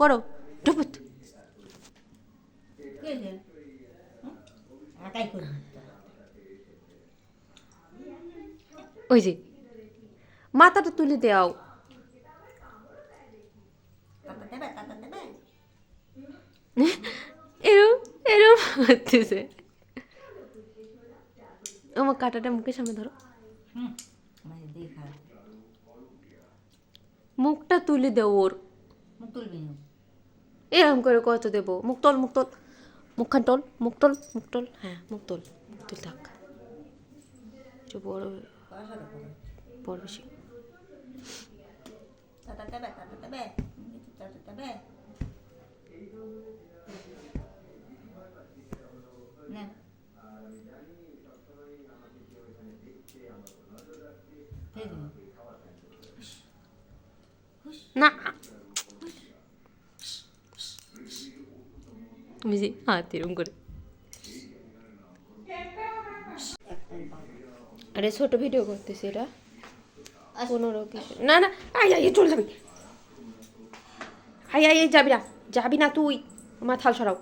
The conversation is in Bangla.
করো, টুপুত ওই যে মাথাটা তুলে দেও টাটা দেবে টাটা দেবে? এরম এরম হতেছে আমার কাটাটা মুখের সামনে ধরো। মুখটা তুলে দেও ওর। মুখ তুলবি না এরকম করে কত দেবো? মুখ তোল মুখ তোল মুখখান তোল মুখ তোল মুখ তোল হ্যাঁ মুখ তোল মুখ তুল থাক। একটু বড় বড় বেশি। না। বুঝি হাত এরকম করে আরে ছোট ভিডিও করতেছি এটা। পনেরো কিছু না না আই আই চলে যাবি। আই আই যাবি না যাবি না তুই। মাথাল থাল সরাও।